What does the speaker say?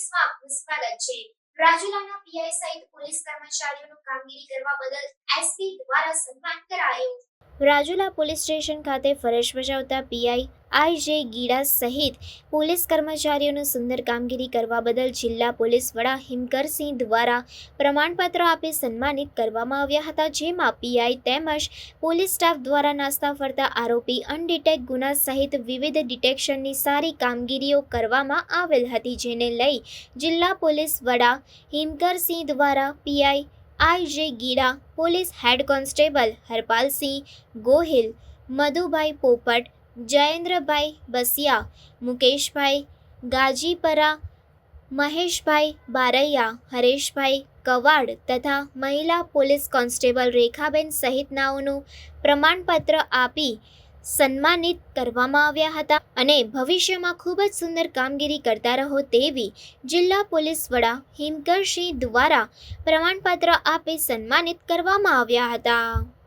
સ્વાગત છે. રાજુલાના પીઆઈ સહિત પોલીસ કર્મચારીઓનું કામગીરી કરવા બદલ એસપી દ્વારા સન્માન કરાયું. રાજુલા પોલીસ સ્ટેશન ખાતે ફરજ બજાવતા પીઆઈ આઈ જે ગીડા સહિત પોલીસ કર્મચારીઓનું સુંદર કામગીરી કરવા બદલ જિલ્લા પોલીસ વડા હિમકરસિંહ દ્વારા પ્રમાણપત્ર આપી સન્માનિત કરવામાં આવ્યા હતા, જેમાં પીઆઈ તેમજ પોલીસ સ્ટાફ દ્વારા નાસ્તા ફરતા આરોપી અનડિટેક ગુના સહિત વિવિધ ડિટેક્શનની સારી કામગીરીઓ કરવામાં આવેલ હતી, જેને લઈ જિલ્લા પોલીસ વડા હિમકરસિંહ દ્વારા PI I J Gida police head constable Harpalsinh Gohil, Madhubhai Popat, Jayendrabhai Basiya, Mukeshbhai Gajipara, Maheshbhai Baraiya, Hareshbhai Kavad તથા મહિલા પોલીસ કોન્સ્ટેબલ રેખાબેન સહિતનાઓનું પ્રમાણપત્ર આપી સન્માનિત કરવામાં આવ્યા હતા અને ભવિષ્યમાં ખૂબ જ સુંદર કામગીરી કરતા રહો તેવી જિલ્લા પોલીસ વડા હિમકરસિંહ દ્વારા પ્રમાણપત્ર આપી સન્માનિત કરવામાં આવ્યા હતા.